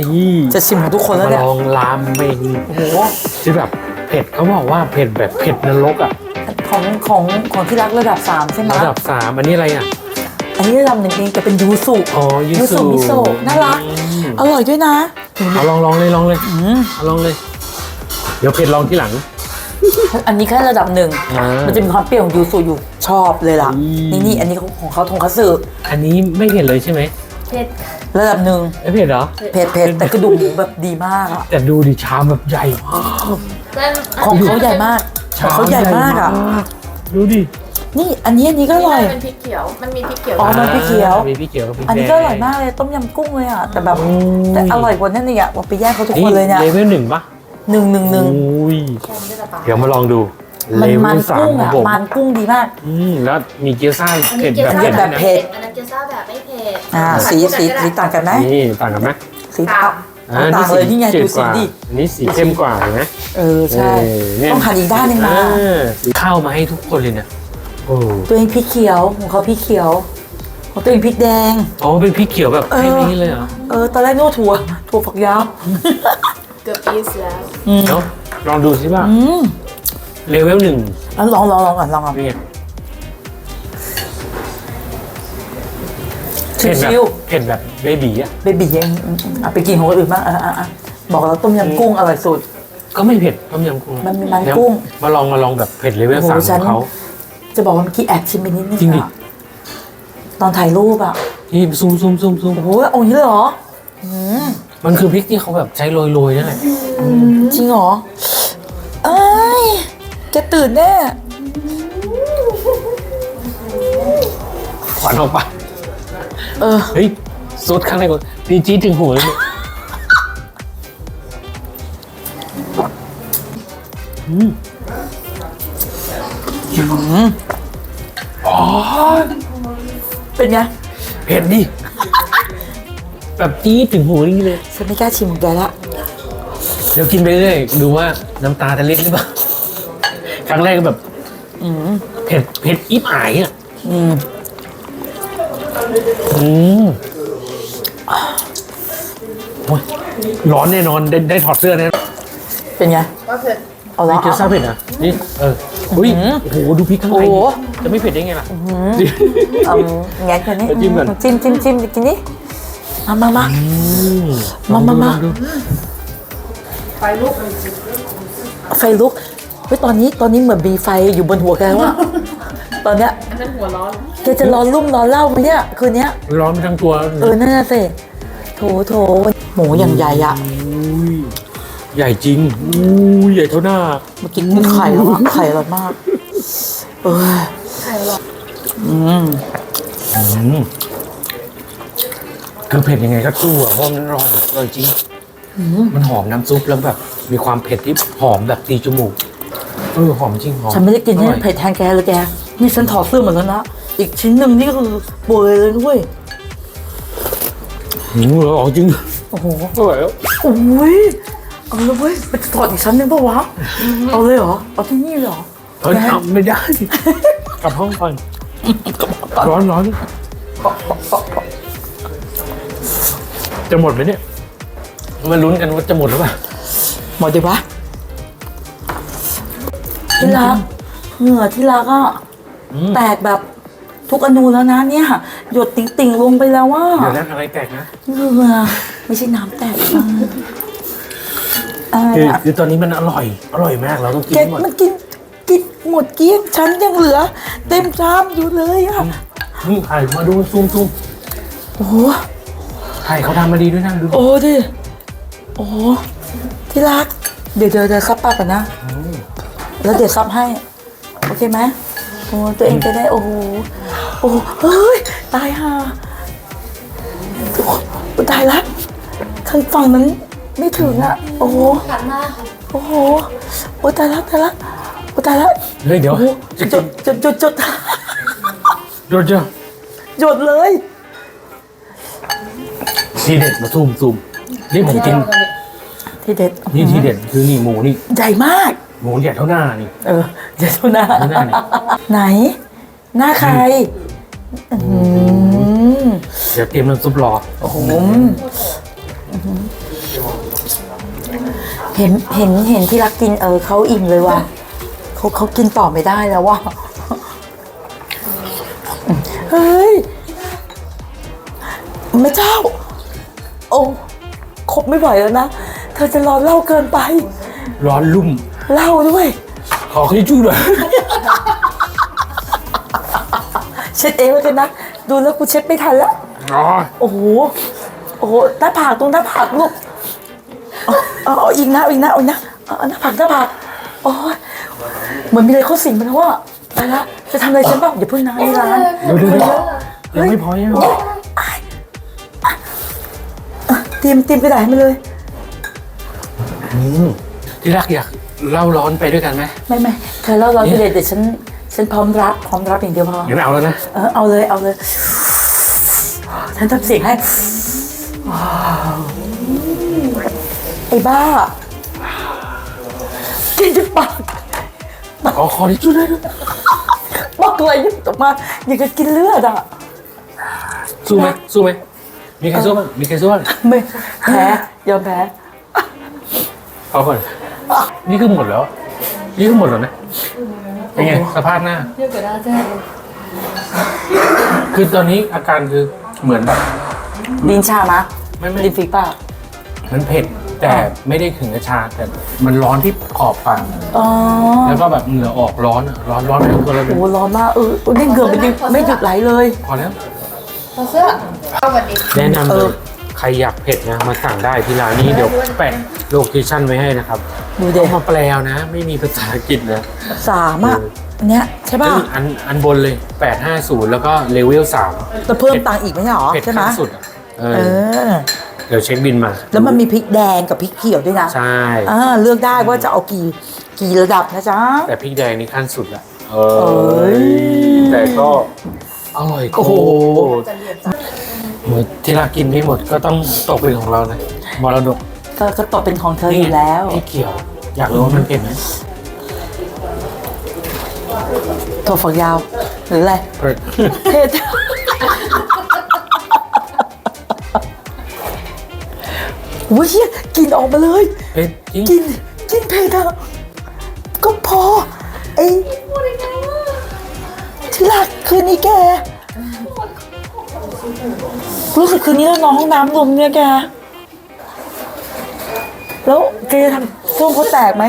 นี่จะชิมของทุกคนแล้วมาเนี่ยลองรามเมงโอ้โหที่แบบเผ็ดเขาบอกว่าเผ็ดแบบเผ็ดนรกอะของของของที่รักระดับสามใช่ไหมระดับสามอันนี้อะไรอะ อันนี้ระดับหนึ่งเองแต่เป็นยูสุอ๋อยูยูสุสุมิโซะน่ารักอืมอร่อยด้วยนะเอาลองลองเลยลองเลยอืมเอาลองเลย เดี๋ยวเผ็ดลองที่หลัง อันนี้แค่ระดับหนึ่งอ่ามัมันจะมีความเปรี้ยวของยูสุอยู่ชอบเลยล่ะอืมนี่นี่อันนี้ของเขาทงคัตสึอันนี้ไม่เผ็ดเลยใช่ไหม เผ็ดระดับหนึ่งไม่เผ็ดเหรอ เผ็ดเผ็ดแต่กระดูกหมูแบบดีมากอะแต่ดูดิชามแบบใหญ่มากแล้วของเขาใหญ่มากของเขาใหญ่มากอะดูดิ นี่อันนี้อันนี้ก็อร่อยนี่มันเป็นพริกเขียว มันมีพริกเขียว อ๋อ มันพริกเขียว มีพริกเขียวกับพริกแดงอันนี้ก็อร่อยมากเลยต้มยำกุ้งเลยอะ แต่แบบโอ้ยแต่อร่อยกว่านั่นอีกอะว่าไปแย่งเขาทุกคนเลยเนี่ยเลเวลหนึ่งปะหนึ่งหนึ่งหนึ่งอุ้ยแค่นี้จะตายเดี๋ยวมาลองดูเล มันเวมันลสามกุ้งของอะผมมันกุ้งดีมาก อืมแล้วมีเกี๊ยวซ่าอันเผ็นี้ดเกี๊ยวแบบซ่าเผ็ดแบบเผ็ดอันนั้นเกี๊ยวซ่าแบบไม่เผ็ดอ่าสีสีสีต่างกันไหมนี่ต่างกันไหมสีเทาเอาต่างเลยนี่ไงจืดูกสีว่าดิอันนี้สีเข้มกว่าเห็นไหมเออใช่เออเนี่ยต้องหันอีกด้านหนึงมาเออข้าวมาให้ทุกคนเลยเนี่ยโอ้ตัวเองพริกเขียวของเขาพริกเขียวของตัวเองพริกแดงอ๋อเป็นพริกเขียวแบบเออให้นี้เลยเหรอเออตอนแรกนึกว่าถั่วถั่วฝักยาวเกือบปีสแล้วเนาะลองดูสิว่าอืม เลเวลหนึ่งแล้วลองลองลองก่อนลองก่อนนี่ไงชิเผ็ดแบบวเผ็ดแบบเบบีอะๆเบบียังอืมอืมเอาไปกินของคนอื่นบ้างอะอะอะบอกแล้วต้มยำกุ้งอร่อยสุด ก็ไม่เผ็ดต้มยำกุ้งมันมีมันเดี๋ยวกุ้งมาลองมาลองแบบเผ็ดเลเวลโอ้โหสามฉัขนองเขา จะบอกว่าเมื่อกี้แอบชิมไปนิดนึงจริงดิ อะตอนถ่ายรูปอะนี่ซูมซูมซูมซูมโอ้โหเอาอย่างนี้เลยเหรออืมมันคือพริกที่เขาแบบใช้โรยโรยๆนั่นแหละจริงเหรอเอ้ย แกตื่นแน่ขวัญออกไปเออ เฮ้ยซดข้างในก่อนนี่จี๊ดถึงหูเลยเนี่ยอืมอ๋อเป็นไงเผ็ดดิ แบบจี๊ดถึงหูนี่เลย ฉันไม่กล้าชิมแกละ เดี๋ยวกินไปเรื่อยดูว่าน้ำตาจะเล็ดหรือเปล่า ครั้งแรกก็แบบอืมเผ็ดเผ็ดอิบหายอะอืมอืมโอ้ยร้อนแน่นอนได้ได้ถอดเสื้อแน่นอนเป็นไงว่าเผ็ดเอาไอละเกี๊ยวซ่าเผ็ดอะนี่เอออุ้ยโอ้โหดูพริกข้างในโอ้โห จะไม่เผ็ดได้ไงล่ะ เอาแงะกันนี่เอาจิ้มก่อน จิ้มจิ้มจิ้มกินนี่มามามาอืมมามามาลองดูไฟลุกไฟลุก เฮ้ยตอนนี้ตอนนี้เหมือนมีไฟอยู่บนหัวแกแล้วอะตอนเนี้ยอันนั้นหัวร้อน แกจะร้อนรุ่มร้อนเล่าไหมเนี่ยคืนเนี้ยร้อนไปทั้งตัวเออนั่นน่ะสิโถโถหมูอย่างใหญ่อะอุ้ยใหญ่จริงอุ้ยใหญ่เท่าหน้าเมื่อกี้กินไข่แล้วอะไข่อร่อยมากเออไข่ร้อนอืมอืมคือเผ็ดยังไงก็สู้อะเพราะมันอร่อยอร่อยจริง มันหอมน้ำซุปแล้วแบบมีความเผ็ดที่หอมแบบตีจมูก เออหอมจริงหอมฉันไม่ได้กินอให้ร่อยเผ็ดแทนแกเลยแก นี่ฉันถอดเสื้อหมดแล้วนะ อีกชิ้นหนึ่งนี่ก็คือเปื่อยเลยด้วยอืมอร่อยจริงโอ้โหอร่อยแล้วโอ้ยเอาเลยเว้ยมันจะถอดอีกชั้นหนึงปะวะ เอาเลยเหรอ เอาที่นี่เลยเหรอเฮ้ยเอาไม่ได้ กลับห้องก่อนร้อนร้อนจะหมดไหมเนี่ย มาลุ้นกันว่าจะหมดหรือเปล่า หมดดีปะ ที่รักเหงื่อที่รักอะอืมแตกแบบทุกอนูแล้วนะเนี่ย หยดติ่งๆลงไปแล้วว่าเดี๋ยวนั้นอะไรแตกนะเหงื่อไม่ใช่น้ำแตกนะอะไรคืออะคือตอนนี้มันอร่อย อร่อยมากเราต้องกินแกให้หมดมันกินกินหมดเกลี้ยงฉันยังเหลือ เต็มชามอยู่เลยอะนี่ถ่ายมาดูซูมซูมโอ้โหถ่ายเขาทำมาดีด้วยนะดูโอ้ดิโอ้ที่รัก เดี๋ยวเดี๋ยวเดี๋ยวซับปากก่อนนะ แล้วเดี๋ยวซับให้ โอเคไหมโอ้ตัวเองจะได้ โอ้โหโอ้โหเฮ้ย ตายห่าโอ้ตายละทางฝั่งนั้นไม่ถึงอะ โอ้โหขัดมาโอ้โหโอ้ตายละตายละโอ้ตายละเฮ้ยเดี๋ยวจะจกิดจดจดจดโดจ้าหยดเลยทีเด็ดมาซูมซูมนี่ผมกิน ที่เด็ดนี่ทีเด็ดคือนี่หมูนี่ ใหญ่มาก หมูใหญ่เท่าหน้านี่ เออเดี๋ยวดูหน้าดูหน้านี่ไหน หน้าใครอืมเดี๋ยวเตรียมน้ำซุปรอโอ้โหเห็นเห็นเห็นที่รักกินเออเขาอิ่มเลยว่ะเขาเขากินต่อไม่ได้แล้วว่ะเฮ้ยแม่เจ้า โอ้คบไม่ไหวแล้วนะ เธอจะรอเหล่าเกินไป ร้อนลุ่ม เหล่าด้วย ขอที่จู้หน่อยเช็ดเองแล้วกันนะ ดูแล้วกูเช็ดไม่ทันแล้วอ๋อโอ้โหโอ้โหหน้าผากตรงหน้าผากลูกเอาเอาเอาอีกนะเอาอีกนะเอาอีกนะเอาเอาหน้าผากหน้าผากโอ้ยเหมือนมีอะไรเข้าสิงมันว่าไปละจะทำอะไรฉันบ้างอย่าเพิ่งนะนี่ร้านเดี๋ยวเดี๋ยวเดี๋ยวยังไม่พอยังไม่พออะเตรียมเตรียมกระดาษให้มาเลยอืม ที่รักอยากเล่าร้อนไปด้วยกันไหมไม่ไม่เธอเล่าร้อนไปเลยเดี๋ยวฉันฉันพร้อมรับพร้อมรับอย่างเดียวพองั้นเอาแล้วนะ เออเอาเลยเอาเลยฉันทำเสียงให้ว้าวไอ้บ้ากินจะปากขอขอที่จู้หน่อยนะบอกอะไรยิ่งออกมาอยากจะกินเลือดอะสู้ไหมสู้ไหมมีใครสู้บ้างมีใครสู้บ้างไม่แพ้ยอมแพ้เอาก่อน นี่คือหมดแล้ว นี่คือหมดแล้วนะเป็นไงสภาพหน้า เยอะกว่าน่าจะคือตอนนี้อาการคือเหมือนแบบดินชามะไม่ไม่ดินฝีปากมันเผ็ดแต่ไม่ได้ถึงกับชาแต่มันร้อนที่ขอบปากอ๋อแล้วก็แบบเหงื่อออกร้อนอะร้อนร้อนไปทั้งตัวเลยโอ้ร้อนมากเออนี่เหงื่อไม่หยุดไม่หยุดไหลเลย พอแล้ว ถอดเสื้อเอาวันนี้ แนะนำเอเลอ ยใครอยากเผ็ดนะมาสั่งได้ที่ร้านนี้เดี๋ยวแปะโลเคชั่นไว้ให้นะครับ ดูเด็เอามาแปลเอานะ ไม่มีภาษาอังกฤษเลยสามอะเอออันเนี้ยใช่ป่ะซึ่งอันอันบนเลย 850 แล้วก็เลเวล3จะเพิ่มตังค์อีกไหมใช่หรอเผ็ดใช่ไหมขั้นสุดอะเอเอออเดี๋ยวเช็คบินมา แล้วมันมีพริกแดงกับพริกเขียวด้วยนะ ใช่อ่าเลือกได้ว่าจะเอากี่กี่ระดับนะจ๊ะ แต่พริกแดงนี่ขั้นสุดละเอเอ้อยแต่ก็อร่อยโคโอ้โหจะเรียนจ้ะหมดที่เรากินไม่หมดก็ต้องตกเป็นของเรานะมรดก ก็ก็ตกเป็นของเธออยู่แล้วพริกเขียว อยากรู้ว่ามันเผ็ดไหมถั่วฝักยาว หรืออะไรเผ็ดเผ็ดอุ้ยเหี้ยกลินออกมาเลย เผ็ดจริงกิน กินเผ็ดอะก็พอไอ้ที่รักคืนนี้แกรู้สึกคืนนี้เรานอนห้องน้ำรวมเนี่ยแก แล้วแกจะทำส้วมเขาแตกไหม